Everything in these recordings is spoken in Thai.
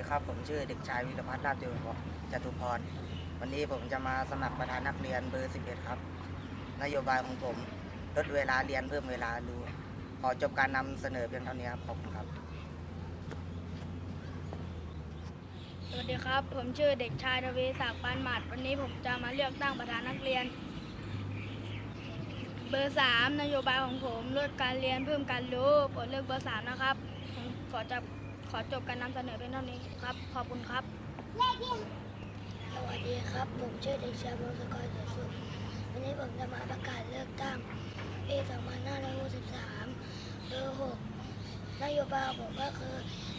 ดีครับ ผมชื่อเด็กชายวิรพัฒน์ลาบเจริญจตุพร วันนี้ผมจะมาสมัครประธานนักเรียนเบอร์ 11 ครับ นโยบายของผมลดเวลาเรียนเพิ่มเวลาดู ขอจบการนำเสนอเพียงเท่านี้ครับ ขอบคุณครับ สวัสดีครับ ผมชื่อเด็กชายทวีศักดิ์ปานหมัด วันนี้ผมจะมาเลือกตั้งประธานนักเรียน เบอร์สามนโยบายของผมลดการเรียนเพิ่มการรู้โปรดเลือกเบอร์สามนะครับ ผมขอจะ ขอจบการนำเสนอเป็นเท่านี้ครับ ขอบคุณครับ สวัสดีครับ ผมชื่อเด็กชายพงศกรสุสุขวันนี้ผมจะมาประกาศเลือกตั้งปี2563เบอร์6นโยบายผมก็คือ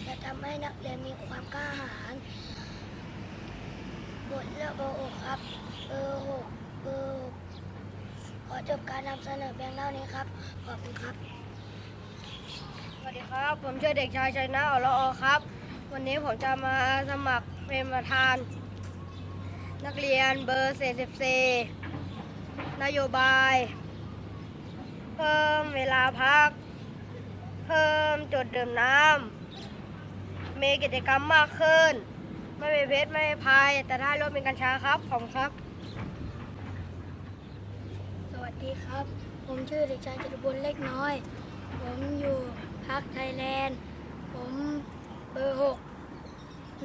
จะทำให้นักเรียนมีความกล้าหาญบทเลือกเบอร์6ครับ เบอร์6เบอร์6ขอจบการนำเสนอเพียงเท่านี้ครับ ขอบคุณครับ วัสดีครับ ผมชื่อเด็กชายชัยนะอรอครับ วันนี้ผมจะมาสมัครเป็นประธาน นักเรียนเบอร์44นโยบาย เพิ่มเวลาพัก เพิ่มจุดดื่มน้ำมีกิจกรรมมากขึ้น ไม่มีเพชรไม่มีพาย แต่ถ้ารถเป็นกัญชาครับขอบคุณครับ สวัสดีครับ ผมชื่อเด็กชายจตุบุญเล็กน้อย ผมอยู่ พักไทยแลนด์ ผมเบอร์หก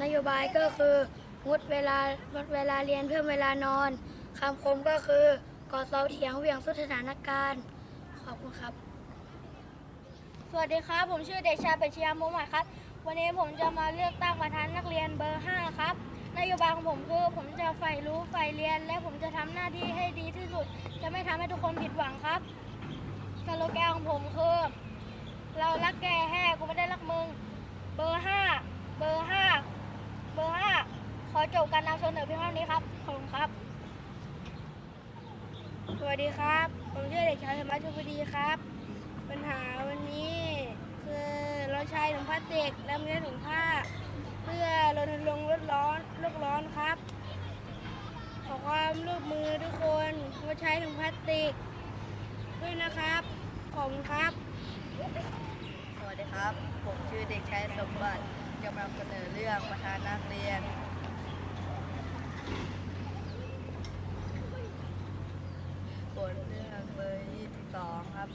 นโยบายก็คืองดเวลางดเวลาเรียนเพิ่มเวลานอนคำคมก็คือกอดเสาเถียงเหวี่ยงสุดสถานการณ์ ขอบคุณครับ สวัสดีครับ ผมชื่อเดชายปชยามุขหมัดครับ วันนี้ผมจะมาเลือกตั้งประธานนักเรียนเบอร์5ครับนโยบายของผมคือผมจะใฝ่รู้ใฝ่เรียน และผมจะทำหน้าที่ให้ดีที่สุด จะไม่ทำให้ทุกคนผิดหวังครับสโลแกนของผมคือ เรารักแกแห่กูไม่ได้รักมึง เบอร์5เบอร์5เบอร์5ขอจบการนำเสนอเพียงเท่านี้ครับ ขอบคุณครับ สวัสดีครับ ผมชื่อเด็กชายธรรมชุบดีครับ ปัญหาวันนี้คือเราใช้ถุงพลาสติกและไม่ใช้ถุงผ้า เพื่อรณรงค์ลดร้อนโลกร้อนครับ ขอความร่วมมือทุกคนงดใช้ถุงพลาสติกด้วยนะครับ ขอบคุณครับ ครับ ผมชื่อเด็กชายสมบัติจะมานำเสนอเรื่องประธานนักเรียนผลเรื่องเบอร์ 22 ครับ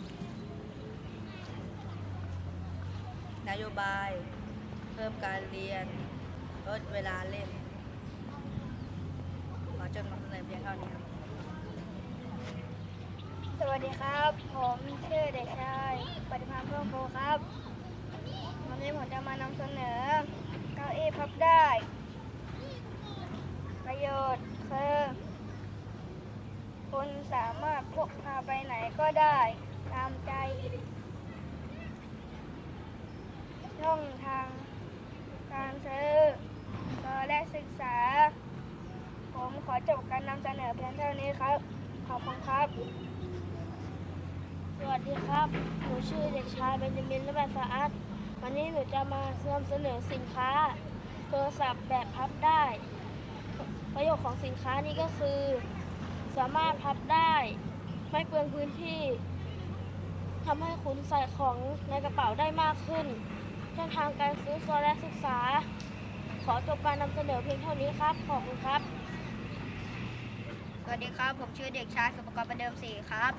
นโยบาย เพิ่มการเรียน ลดเวลาเล่น ขอจนนำเสนอเพียงเท่านี้ครับสวัสดีครับ ผมชื่อเด็กชายปฏิภาณเพิ่มโพครับ วันนี้ผมจะมานำเสนอ เก้าอี้พับได้ ประโยชน์คือคุณสามารถพกพาไปไหนก็ได้ ตามใจ ช่องทางการซื้อและศึกษา ผมขอจบการนำเสนอเพียงเท่านี้ครับ ขอบคุณครับ สวัสดีครับหนูชื่อเด็กชายเบนจามินและแบบสะอาด วันนี้หนูจะมานำเสนอสินค้าโทรศัพท์แบบพับได้ ประโยชน์ของสินค้านี้ก็คือ สามารถพับได้ ไม่เปลืองพื้นที่ทำให้คุณใส่ของในกระเป๋าได้มากขึ้นช่องทางการซื้อสและศึกษา ขอจบการนำเสนอเพียงเท่านี้ครับ ขอบคุณครับ สวัสดีครับ ผมชื่อเด็กชายสุปกรณ์ประเดิมศรีครับ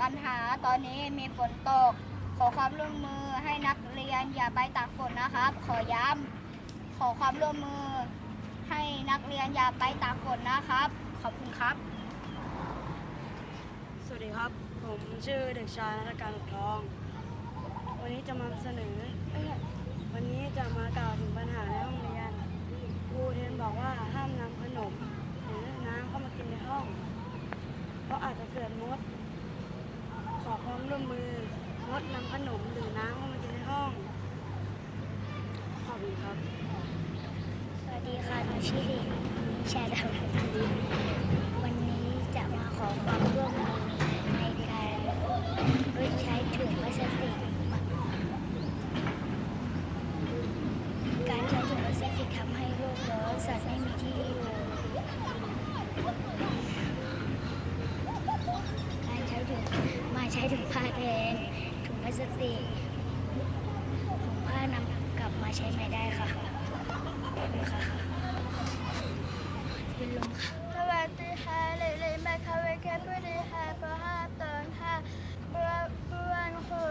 ปัญหาตอนนี้มีฝนตก อความร่วมมือให้นักเรียนอย่าไปตากฝนนะครับ ขอย้ำขอความร่วมมือ ให้นักเรียนอย่าไปตากฝนนะครับ ขอบคุณครับ สวัสดีครับ ผมชื่อเด็กชายนักการปกครอง วันนี้จะมาเสนอเอ้ยวันนี้จะมากล่าวถึงปัญหาในห้องเรียนครูเทนบอกว่าห้ามนำขนมหรือน้ำเข้ามากินในห้อง เพราะอาจจะเกิดมด ขอความร่วมมือ ดนำขนมหรือน้ำเข้ามากินในห้อง ขอบคุณครับ สวัสดีค่ะหนูชื่อเด็กชาดาวดีวันนี้จะมาขอความร่วมมือในการลดใช้ถุงพลาสติก การใช้ถุงพลาสติกทำให้โลกร้อนสัตว์ไม่มีที่อยู่ การใช้ถุงมาใช้ถุงผ้าแทนถุงพลาสติกถุงผ้านำกลับมาใช้ใหม่ได้ค่ะ ชั้นวิทยาลัยป .5 ตอน5เพื่อเพื่อนคือ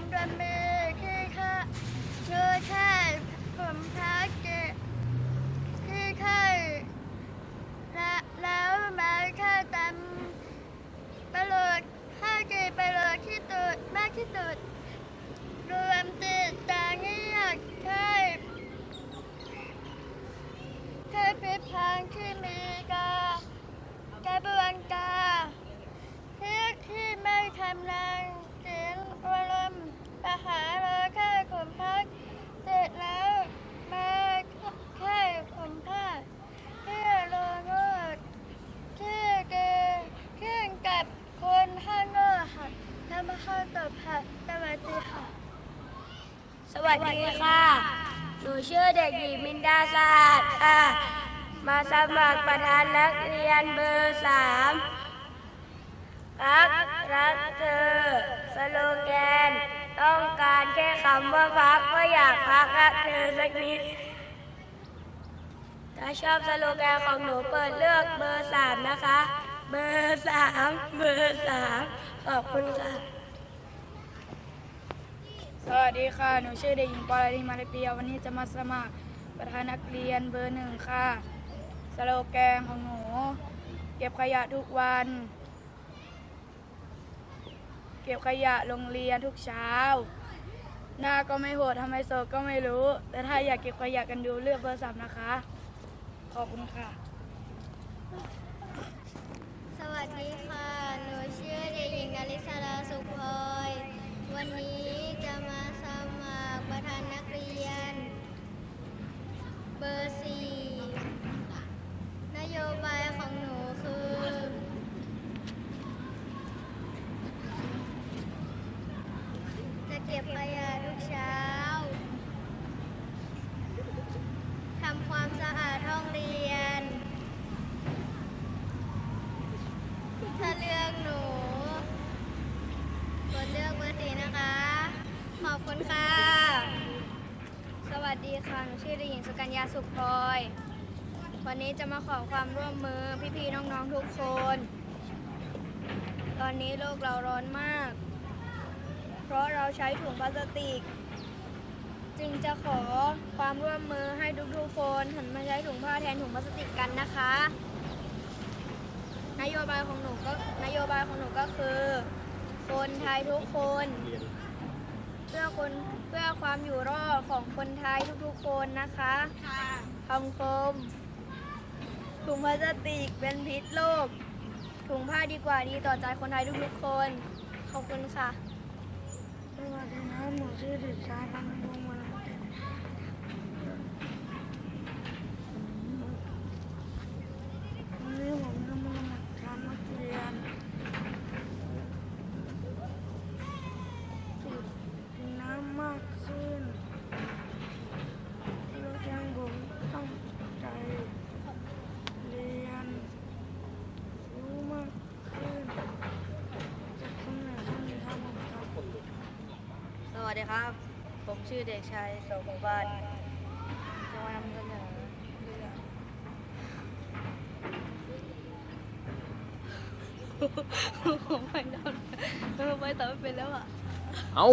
ขอความร่วมมือแค่ะโดยใช่ผมพักเกที่ใช่และแล้วมาค่าตามประโยชน์ค่าเกประโยชน์ที่สุดมากที่สุดรวมติดตามนี้อยากใช่แค่เป็นทางที่มีกากระบวนการที่ที่ไม่ทำลายสิ่งอารมณ์ปัญหาเลยแค่ขุมพักเสร็จแล้วมาแค่ขุมพักที่ลงโทษที่เกิดขึ้นกับคนข้างนอกค่ะทำมาเข้าตบค่ะสวัสดีค่ะ ส วัสดีค่ะ หนูชื่อเด็กหญิงมินดาศาสตร์ค่ะ มาสมัครประธานนักเรียนเบอร์สามพักรักเธอ สโลแกน ต้องการแค่คำว่าพักก็อยากพักรักเธอสักนิด ถ้าชอบสโลแกนของหนูเปิดเลือกเบอร์สามนะคะ เบอร์สามเบอร์สามขอบคุณค่ะ สวัสดีค่ะ หนูชื่อเด็กหญิงปอลารีมาเลเปีย วันนี้จะมาสมัครประธานนักเรียนเบอร์หนึ่งค่ะ สโลแกนของหนู เก็บขยะทุกวัน เก็บขยะโรงเรียนทุกเช้า หน้าก็ไม่โหดทำไมโซก็ไม่รู้ แต่ถ้าอยากเก็บขยะกันดูเลือกเบอร์สามนะคะ ขอบคุณค่ะ สวัสดีค่ะ หนูชื่อเด็กหญิงดาริสาราสุขพลอย วันนี้จะมาสมัครประธานนักเรียน เบอร์สี่นโยบายของหนูคือ จะเก็บขยะทุกเช้าทำความสะอาดห้องเรียนถ้าเลือกหนูกดเลือกเบอร์สี่นะคะ ขอบคุณค่ะ สวัสดีค่ะ หนูชื่อเด็กหญิงสุกัญญาสุขพลอย วันนี้จะมาขอความร่วมมือพี่ๆน้องๆทุกคน ตอนนี้โลกเราร้อนมาก เพราะเราใช้ถุงพลาสติก จึงจะขอความร่วมมือให้ทุกๆคนหันมาใช้ถุงผ้าแทนถุงพลาสติกกันนะคะ นโยบายของหนูก็นโยบายของหนูก็คือ คนไทยทุกคน คนเพื่อความอยู่รอดของคนไทยทุกๆคนนะคะคำคมถุงพลาสติกเป็นพิษโลก ถุงผ้าดีกว่าดีต่อใจคนไทยทุกๆคน ขอบคุณค่ะ สวัสดีครับหนูชื่อเด็กชายพันธุ์วงศ์วรเดชวันนี้ผมจะมาสมัครทานนักเรียนจิบกินน้ำมากขึ้นแล้วยังผมตั้งใจเรียน รู้มากขึ้นจากคำไหนคำนี้ครับผมครับ สวัสดี ครับ ผมชื่อเด็กชายโสภบาลจะมานำเสนอเรื่องผมไปนอนเออไปต่อไม่เป็นแล้วอะเอา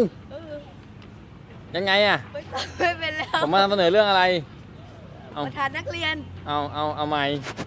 ยังไงอะ ไปต่อไม่เป็นแล้วผมมานำเสนอเรื่องอะไร เอาประธานนักเรียน เอาเอาเอาใหม่ป